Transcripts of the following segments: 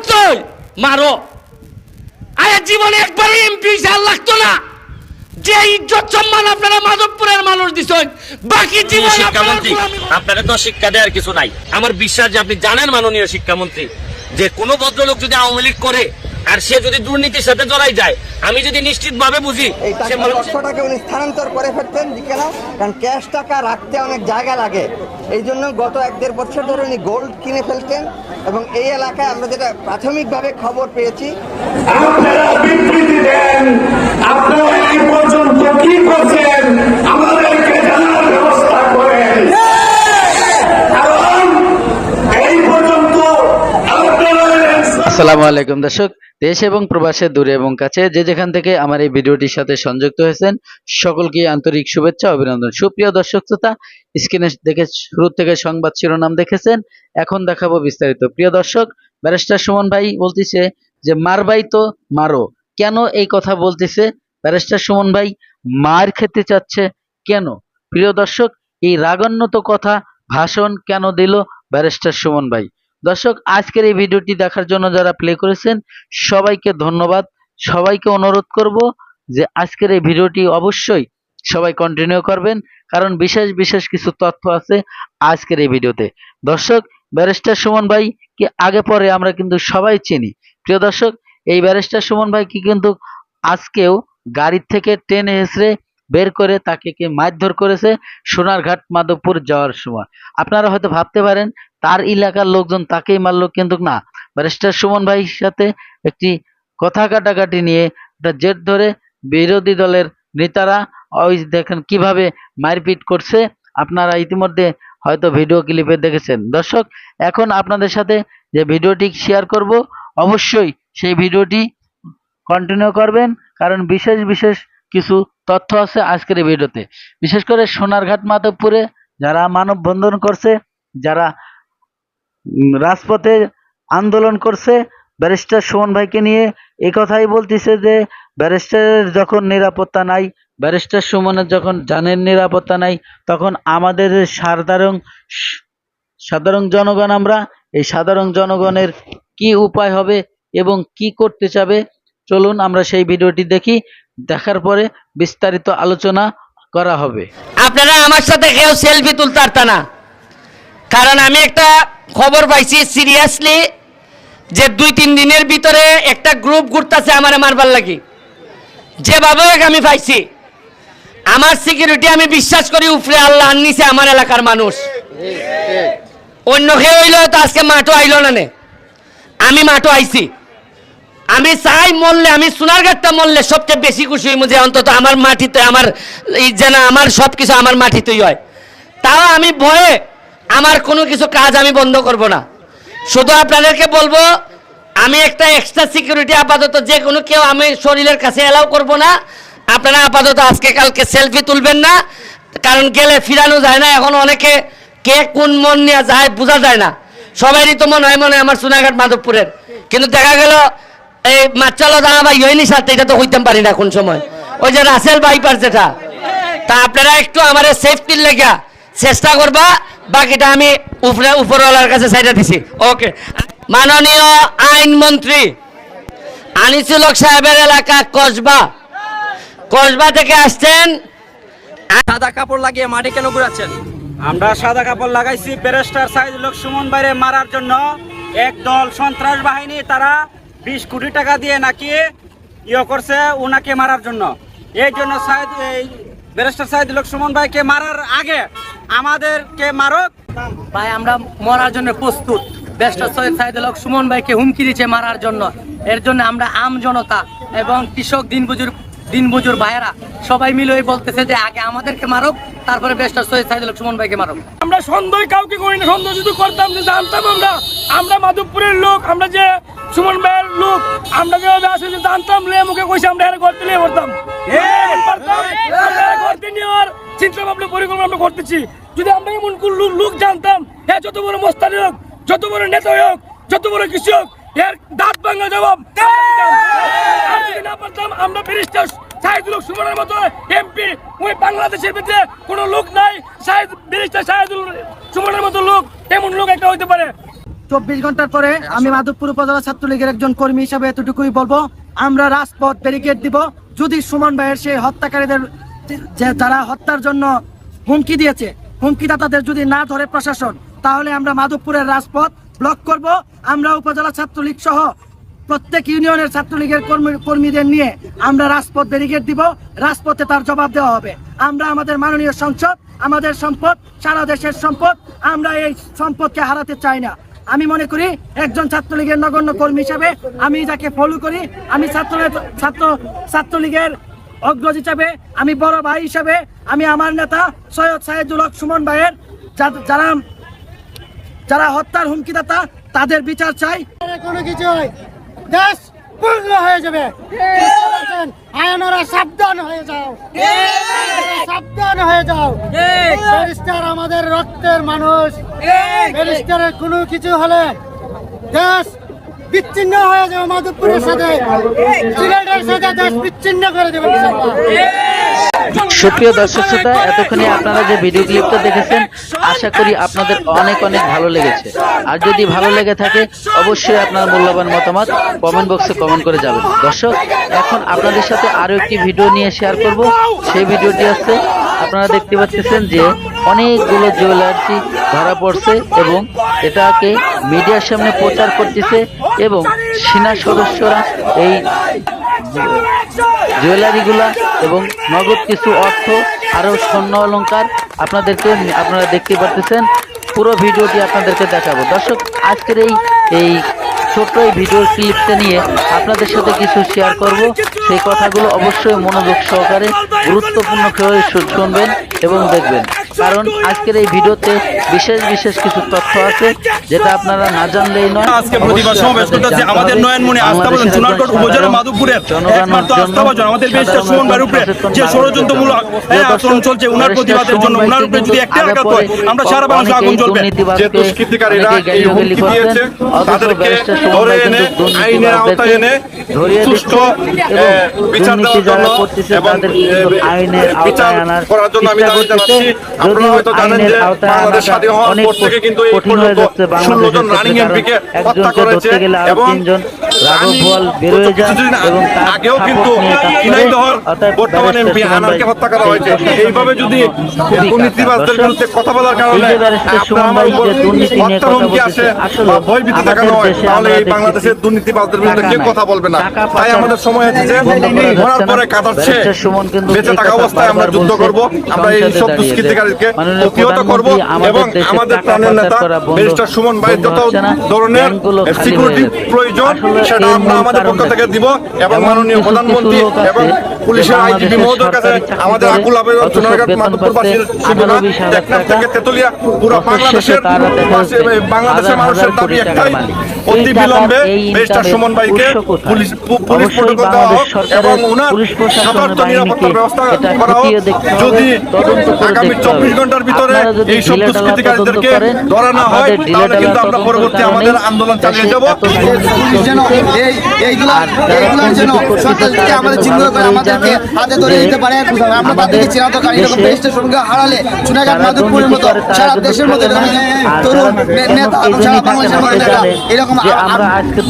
মারতই মারো। আরে জীবনে একবারই এমপি হিসাব লাগতো না। যে ইজ্জত সম্মান আপনারা মাধবপুরের মানুষ দিচ্ছেন বাকি জীবন শিক্ষামন্ত্রী আপনারা তো শিক্ষা দেওয়ার কিছু নাই। আমার বিশ্বাস যে আপনি জানেন মাননীয় শিক্ষামন্ত্রী যে কোনো ভদ্রলোক যদি আওয়ামী লীগ করে আর সে যদি দুর্নীতির সাথে জড়াই যায় আমি যদি নিশ্চিত ভাবে বুঝি এই সে টাকা উনি স্থানান্তর করে ফেলতেন কেন কারণ ক্যাশ টাকা রাখতে অনেক জায়গা লাগে। এই জন্য গত এক দেড় বছর ধরে উনি গোল্ড কিনে ফেলতেন এবং এই এলাকায় আমরা যেটা প্রাথমিকভাবে খবর পেয়েছি আপনারা বিবৃতি দেন আপনারা এই পর্যন্ত কি করছেন? আমাদেরকে জানার ব্যবস্থা করেন কারণ এই পর্যন্ত আপনারা আসসালামু আলাইকুম দর্শক, দেশ এবং প্রবাসে, দূরে এবং কাছে, যে যেখান থেকে আমার এই ভিডিওটির সাথে সংযুক্ত হয়েছেন, সকলকে আন্তরিক শুভেচ্ছা, অভিনন্দন। সুপ্রিয় দর্শক শ্রোতা, স্ক্রিনে দেখে শুরু থেকে সংবাদ শিরোনাম দেখেছেন, এখন দেখাবো বিস্তারিত। প্রিয় দর্শক, ব্যারিস্টার সুমন ভাই বলতেছে যে মারবাই তো মারো। কেন এই কথা বলতেছে? ব্যারিস্টার সুমন ভাই, মার খেতে চাচ্ছে কেন? প্রিয় দর্শক, এই রাগান্বিত কথা ভাষণ কেন দিল ব্যারিস্টার সুমন ভাই? দর্শক, আজকের এই ভিডিওটি দেখার জন্য যারা প্লে করেছেন, সবাইকে ধন্যবাদ। সবাইকে অনুরোধ করব যে আজকের এই ভিডিওটি অবশ্যই সবাই কন্টিনিউ করবেন, কারণ বিশেষ বিশেষ কিছু তথ্য আছে আজকের এই ভিডিওতে। দর্শক, ব্যারিস্টার সুমন ভাই কি আগে পরে আমরা কিন্তু সবাই চিনি। প্রিয় দর্শক, এই ব্যারিস্টার সুমন ভাই কি কিন্তু আজকেও গাড়ির থেকে টেনে হেসড়ে বের করে তাকে কি মারধর করেছে সোনারঘাট মাধবপুর যাওয়ার সময়। আপনারা হয়তো ভাবতে পারেন তার এলাকার লোকজন তাকেই মারলো, কিন্তু না। ব্যারিস্টার সুমন ভাইয়ের সাথে একটি কথা কাটাকাটি নিয়ে একটা জেদ ধরে বিরোধী দলের নেতারা, ওই দেখেন কীভাবে মারপিট করছে, আপনারা ইতিমধ্যে হয়তো ভিডিও ক্লিপে দেখেছেন। দর্শক, এখন আপনাদের সাথে যে ভিডিওটি শেয়ার করব, অবশ্যই সেই ভিডিওটি কন্টিনিউ করবেন, কারণ বিশেষ বিশেষ কিছু তথ্য আছে আজকের ভিডিওতে। বিশেষ করে সোনারঘাট, মাধবপুরে যারা মানববন্ধন করছে, যারা রাজপথে আন্দোলন করছে। ব্যারিস্টার সুমন ভাইকে নিয়ে এই কথাই বলতেছে যে, ব্যারিস্টারের যখন নিরাপত্তা নাই, ব্যারিস্টার সুমনের যখন জানের নিরাপত্তা নাই, তখন আমাদের সাধারণ সাধারণ জনগণ আমরা, এই সাধারণ জনগণের কি উপায় হবে এবং কি করতে চাবে, চলুন আমরা সেই ভিডিওটি দেখি। দেখার পরে বিস্তারিত আলোচনা করা হবে। আপনারা আমার সাথে কেউ সেলফি তুলতে পারতা না। কারণ আমি একটা খবর পাইছি সিরিয়াসলি যে দুই, তিন দিনের ভিতরে একটা গ্রুপ ঘুরতেছে আমার মারবার লাগি। যেভাবে আমি পাইছি। আমার সিকিউরিটি আমি বিশ্বাস করি উপরে আল্লাহ নিচে আমার এলাকার মানুষ। অন্য কেউ হইল তো আজকে মাঠও আইল না নে। আমি মাঠও আইছি। আমি চাই মরলে, আমি সোনার সোনারঘাটটা মরলে সবচেয়ে বেশি খুশি হইমু যে অন্তত আমার মাটিতে, আমার যেন আমার সব কিছু আমার মাটিতেই হয়। তাও আমি ভয়ে আমার কোনো কিছু কাজ আমি বন্ধ করব না। শুধু আপনাদেরকে বলব, আমি একটা এক্সট্রা সিকিউরিটি আপাতত যে কোনো কেউ আমি শরীরের কাছে এলাও করব না। আপনারা আপাতত আজকে কালকে সেলফি তুলবেন না, কারণ গেলে ফিরানো যায় না। এখন অনেকে কে কোন মন নিয়ে যায় বোঝা যায় না। সবারই তো মনে হয় মনে আমার সোনাঘাট মাধবপুরের। কিন্তু দেখা গেল, এই মাচালো দানা বা ইয়েনি সাথে এটা তো হইতাম পারি না কোন সময়। ওই যে রাসেল বাইপার যেটা তা আপনারা একটু আমার সেফটির লেগা চেষ্টা করবা। বাকিটা আমি উপরে উপরওয়ালার কাছে সাইডে দিছি। ওকে। মাননীয় আইনমন্ত্রী আনিসুল হক সাহেবের এলাকা কসবা। কসবা থেকে আসছেন। সাদা কাপড় লাগিয়ে মাঠে কেন ঘুরাচ্ছেন? আমরা সাদা কাপড় লাগাইছি ব্যারিস্টার সাইদুল সুমন বাইরে মারার জন্য। এক দল সন্ত্রাস বাহিনী তারা বিশ কোটি টাকা দিয়ে নাকি ইয়ে করছে ওনাকে মারার জন্য। এই জন্য সাইদ ব্যারিস্টার লোক সুমন ভাইকে মারার আগে আমাদেরকে মারক। ভাই, আমরা মরার জন্য প্রস্তুত। ব্যারিস্টার সৈয়দ সাইদুল হক সুমন ভাইকে হুমকি দিচ্ছে মারার জন্য। এর জন্য আমরা আম জনতা এবং কৃষক দিনবুজুর দিনবুজুর ভাইয়েরা সবাই মিলে বলতেছে যে, আগে আমাদেরকে মারক তারপরে বেস্টার সৈয়দ সাইদুল সুমন ভাইকে মারক। আমরা সন্দেহ কাউকে করি না সন্দেহ যদি করতাম যে জানতাম আমরা। আমরা মাধবপুরের লোক আমরা যে সুমন ভাইয়ের লোক আমরা যেভাবে আসলে জানতাম লে মুখে কইছে আমরা এর করতে নিয়ে করতাম করতে নেওয়ার চিন্তা ভাবনা পরিকল্পনা আমরা করতেছি। যদি আমরা এমন কোন লোক- লোক জানতাম হ্যাঁ যত বড় মোস্তানি হোক যত বড় নেতা হোক যত বড় কিছু হোক এর দাঁত ভাঙা জবাব। আর যদি না পারতাম আমরা ব্যারিস্টার চব্বিশ ঘণ্টার পরে আমি মাধবপুর উপজেলা ছাত্রলীগের একজন কর্মী হিসাবে এতটুকুই বলব। আমরা রাজপথ ব্যারিকেড দিব। যদি সুমন ভাইয়ের সেই হত্যাকারীদের যে যারা হত্যার জন্য হুমকি দিয়েছে, হুমকিদাতাদের যদি না ধরে প্রশাসন, তাহলে আমরা মাধবপুরের রাজপথ ব্লক করব। আমরা উপজেলা ছাত্রলীগ সহ প্রত্যেক ইউনিয়নের ছাত্রলীগের কর্মী- কর্মীদের নিয়ে আমরা রাজপথ ব্যারিকেড দিব। রাজপথে তার জবাব দেওয়া হবে। আমরা আমাদের মাননীয় সংসদ, আমাদের সম্পদ, সারা দেশের সম্পদ, আমরা এই সম্পদকে হারাতে চাই না। আমি মনে করি একজন ছাত্রলীগের নগণ্য কর্মী হিসাবে আমি যাকে ফলো করি, আমি ছাত্র ছাত্র ছাত্রলীগের অগ্রজ হিসাবে, আমি বড় ভাই হিসাবে, আমি আমার নেতা সৈয়দ সাহেদুল হক সুমন ভাইয়ের যারা যারা হত্যার হুমকিদাতা, তাদের বিচার চাই। কোনো কিছু দেশ পূর্ণ হয়ে যাবে। আয়নরা সাবধান হয়ে যাও। সাবধান হয়ে যাও। ব্যারিস্টার আমাদের রক্তের মানুষ। ব্যারিস্টারের কোনো কিছু হলে দেশ বিচ্ছিন্ন হয়ে যাবে, মাধবপুরের সাথে। সিলেটের সাথে দেশ বিচ্ছিন্ন করে দেবে। সুপ্রিয় দর্শক শ্রোতা, এতক্ষণে আপনারা যে ভিডিও ক্লিপটা দেখেছেন, আশা করি আপনাদের অনেক অনেক ভালো লেগেছে। আর যদি ভালো লেগে থাকে, অবশ্যই আপনার মূল্যবান মতামত কমেন্ট বক্সে কমেন্ট করে যাবেন দর্শক, এখন আপনাদের সাথে আরও একটি ভিডিও নিয়ে শেয়ার করব। সেই ভিডিওটি আছে আপনারা দেখতে পাচ্ছেন যে অনেকগুলো জুয়েলারি ধরা পড়ছে এবং এটাকে মিডিয়ার সামনে প্রচার করতেছে এবং সেনা সদস্যরা এই জুয়েলারিগুলা এবং নগদ কিছু অর্থ আরও স্বর্ণ অলঙ্কার আপনাদেরকে আপনারা দেখতে পাচ্ছেন পুরো ভিডিওটি আপনাদেরকে দেখাবো। দর্শক, আজকের এই এই ছোট্ট এই ভিডিও ক্লিপটা নিয়ে আপনাদের সাথে কিছু শেয়ার করব। সেই কথাগুলো অবশ্যই মনোযোগ সহকারে গুরুত্বপূর্ণ শুনবেন এবং দেখবেন। কারণ আজকের এই ভিডিওতে বিশেষ বিশেষ কিছু তথ্য আছে যেটা আপনারা না জানলেই নয় আজকে প্রতিবাদ সমাবেশ করতেছে আমাদের। নয়নমণি আস্থাভাজন চুনারগড় উপজেলা মাধবপুরের জনগণের একমাত্র জন্য আস্থাভাজন আমাদের বেশটা সুমন ভাইয়ের উপরে যে ষড়যন্ত্রমূলক। হ্যাঁ, আচরণ চলছে উনার প্রতিবাদের জন্য উনার উপরে যদি একটা আঘাত হয় আমরা সারা বাংলাদেশে আগুন জ্বলবে যে দুষ্কৃতিকারীরা এই হুমকি দিয়েছে, তাদেরকে ধরে এনে আইনের আওতায় এনে সুষ্ঠু, দিচ্ছে এবং বিচার দেওয়ার জন্য এবং, আইনের বিচার আওতায় আনার করার জন্য আমি দাবি জানাচ্ছি। আপনারা হয়তো জানেন যে বাংলাদেশ স্বাধীন হওয়ার পর থেকে কিন্তু এই কঠিন হয়ে পর্যন্ত যাচ্ছে ষোলো জন রানিং এমপিকে হত্যা একজনকে করেছে গেলে আরও এবং তিনজন রাঘব রানিং বোয়াল বেরোয় যান এবং আগেও কিন্তু নিয়ে কাজ করে। ঝিনাইদহর অর্থাৎ বর্তমান এমপি আনারকে হত্যা করা হয়েছে। এইভাবে যদি দুর্নীতিবাজদের বিরুদ্ধে কথা বলার কারণে আপনার আমার উপর যে দুর্নীতি নিয়ে হত্যা হুমকি আসে আসলে বা আমাদের দেখানো হয় তাহলে আমরা এই বাংলাদেশের দুর্নীতিবাজদের বিরুদ্ধে কেউ কথা বলবে না। তাই আমাদের সময় আছে যে মরার পরে কাঁদাচ্ছে ব্যারিস্টার সুমন কিন্তু বেঁচে থাকা অবস্থায় আমরা যুদ্ধ করব আমরা এই সব দুষ্কৃতিকারীকে প্রতিহত করব এবং আমাদের প্রাণের নেতা ব্যারিস্টার সুমন ভাই যত ধরনের সিকিউরিটি প্রয়োজন সেটা আমরা আমাদের পক্ষ থেকে? দিব এবং মাননীয় প্রধানমন্ত্রী এবং পুলিশের আইজিপি মহোদয়ের কাছে আমাদের আকুল আবেদন বেতন মাধবপুরবাসীর পাচ্ছে শিবনাথ 18-20 হাজার টেকনাফ থেকে তেতুলিয়া পুরো বাংলাদেশের বাংলাদেশের মানুষের দাবি একটাই অতি বিলম্বে এই সুমন ভাইকে পুলিশ পুলিশ প্রোটোকল দেওয়া হোক এবং প্রশাসনের যথার্থ বাহিনীকে ব্যবস্থা করা হোক যদি আগামী চব্বিশ ঘণ্টার ভিতরে এই সব দুষ্কৃতিকারীদেরকে ধরা না হয় তাহলে কিন্তু আমরা পরবর্তী আমাদের আন্দোলন চালিয়ে যাব পুলিশ যেন এই এইগুলা এইগুলার যেন সরকার আমাদের চিহ্নিত করে ভালো করেই হাতে ধরে দিতে পারে। আমরা তাদেরকে চিহ্নিত করি এরকম দেশে দেশের সঙ্গে হারালে চুনাঘাট মাধবপুরের মতো সারা দেশের। আর তরুণ নেতা সারা বাংলাদেশের থাকে নেতা এরকম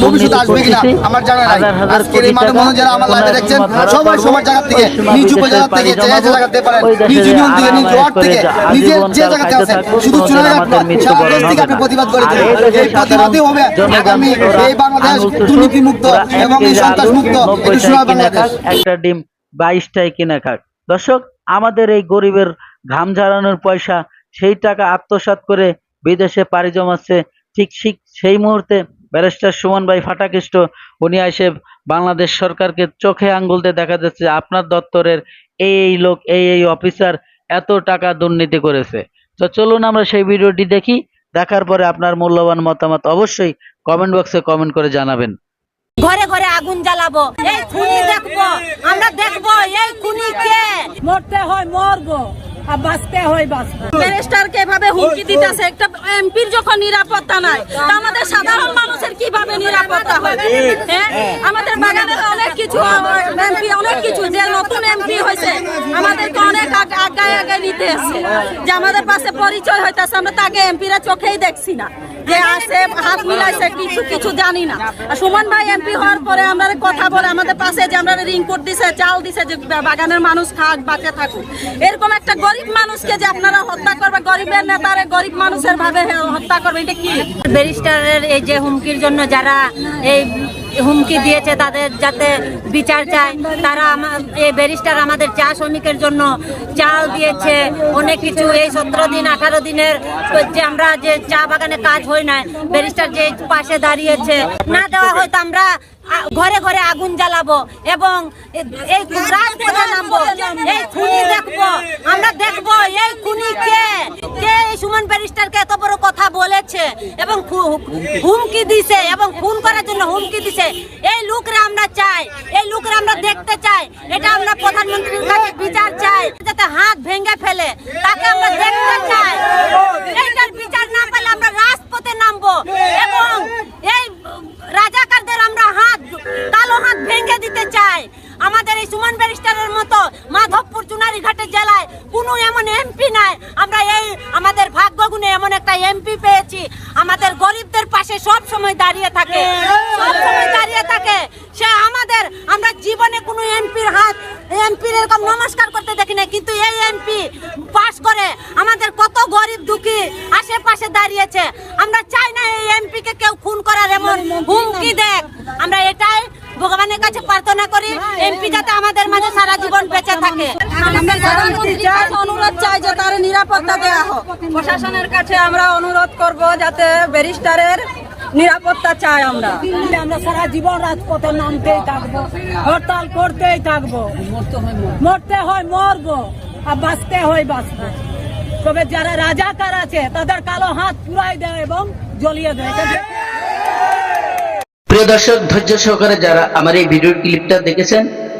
দুর্নীতি আসবে কিনা? আমার জানা নাই। আজকের এই মানব টাকা যারা আমার লাইভে দেখছেন সবাই সবার জায়গা থেকে নিজ উপজেলা থেকে যে যে জায়গাতে পারেন। নিজ ইউনিয়ন থেকে নিজ ওয়ার্ড থেকে নিজের যে জায়গাতে আছেন শুধু চুনাঘাট সারা দেশ থেকে আপনি প্রতিবাদ করে আর দিন এই প্রতিবাদই হবে আগামী এই বাংলাদেশ আঙুল দুর্নীতি মুক্ত এবং এই সন্ত্রাস মুক্ত টাকায় সোনার বাংলাদেশ একটা ডিম বাইশটাই কিনে খাক দর্শক, আমাদের এই গরিবের ঘাম ঝাড়ানোর পয়সা, সেই টাকা আত্মসাৎ করে বিদেশে পাড়ি জমাচ্ছে, ঠিক ঠিক সেই মুহূর্তে ব্যারিস্টার সুমন ভাই ফাটাকৃষ্ট, উনি এসে বাংলাদেশ সরকারকে চোখে আঙ্গুল দিয়ে দেখা যাচ্ছে আপনার দপ্তরের এই এই লোক, এই এই অফিসার এত টাকা দুর্নীতি করেছে। তো চলুন আমরা সেই ভিডিওটি দেখি, দেখার পরে আপনার মূল্যবান মতামত অবশ্যই কমেন্ট বক্সে কমেন্ট করে জানাবেন। ঘরে ঘরে আগুন জ্বালাবো। এই খুনি দেখব। আমরা দেখব এই খুনি কে? মরতে হয় মরবো। আর বাঁচতে হয় বাঁচবো। ব্যারিস্টারকে এভাবে হুমকি দিতেছে। একটা এমপির যখন নিরাপত্তা নাই তা আমাদের সাধারণ মানুষের কীভাবে নিরাপত্তা হবে আমাদের বাগানে অনেক কিছু এমপি অনেক কিছু যে নতুন এমপি হয়েছে আমাদেরকে অনেক আগ- আগায় আগায় নিতে এসছে। যে আমাদের পাশে পরিচয় হইতেছে আমরা তাকে এমপিরা চোখেই দেখছি না। যে আছে, হাত মিলাইছে, কিছু কিছু জানি না। সুমন ভাই এমপি হওয়ার পরে আমরা কথা বলে, আমাদের পাশে যে আমরা রিংকুট দিছে, চাল দিছে, যে বাগানের মানুষ খাক, বাঁচে থাকুক। এরকম একটা গরিব মানুষকে যে আপনারা হত্যা করবে, গরিবের নেতারে গরিব মানুষের ভাবে হত্যা করবে, এটা কি? ব্যারিস্টারের এই যে হুমকির জন্য যারা এই হুমকি দিয়েছে তাদের যাতে বিচার চায়। তারা আমার এই ব্যারিস্টার আমাদের চা শ্রমিকের জন্য চাল দিয়েছে অনেক কিছু। এই সতেরো দিন আঠারো দিনের যে আমরা যে চা বাগানে কাজ হয় না ব্যারিস্টার যে পাশে দাঁড়িয়েছে না দেওয়া হয়তো আমরা ঘরে ঘরে আগুন জ্বালাবো এবং এই রাজপথে নামবো। এই খুনি দেখব। আমরা দেখব এই খুনি কে? কে এই সুমন ব্যারিস্টারকে এত বড় কথা বলেছে এবং হুমকি দিছে এবং খুন করার জন্য হুমকি দিছে? এই লোকরা আমরা চাই। এই লোকরা আমরা দেখতে চাই। এটা আমরা প্রধানমন্ত্রীর কাছে বিচার চাই। যাতে হাত ভেঙে ফেলে। তাকে আমরা দেখতে চাই। এইটার বিচার না পেলে আমরা রাজপথে নামবো। এবং এই রাজাকারদের আমরা হাত কালো হাত ভেঙে দিতে চাই। আমাদের এই সুমন ব্যারিস্টারের মতো মাধবপুর চুনারিঘাটের জেলায় কোনো এমন এমপি নাই। আমরা এই আমাদের ভাগ্যগুণে এমন একটা এমপি পেয়েছি। আমাদের গরিবদের পাশে সব সময় দাঁড়িয়ে থাকে। সব সময় দাঁড়িয়ে থাকে। সে আমাদের, আমরা জীবনে কোনো এমপির হাত, এমপির এরকম নমস্কার করতে দেখি না কিন্তু এই এমপি পাস করে আমাদের কত গরিব দুঃখী আশেপাশে দাঁড়িয়েছে। আমরা চাই না এই এমপি কে কেউ খুন করার এমন হুমকি দেখ আমরা এটাই ভগবানের কাছে প্রার্থনা করি, এমপি যাতে আমাদের মাঝে সারা জীবন বেঁচে থাকে। আমরা অনুরোধ চাই যে তার নিরাপত্তা দেওয়া হোক। প্রশাসনের কাছে আমরা অনুরোধ করব যাতে ব্যারিস্টারের নিরাপত্তা চাই আমরা। আমরা সারা জীবন রাজপথে নামতেই থাকব হরতাল করতেই থাকব। মরতে হয় মরবো। আর বাঁচতে হয় বাঁচবো। তবে যারা রাজাকার আছে তাদের কালো হাত পুরাই দেয় এবং জ্বলিয়ে দেয়। প্রিয় দর্শক ধৈর্য সহকারে যারা আমার এই ভিডিও ক্লিপটা দেখেছেন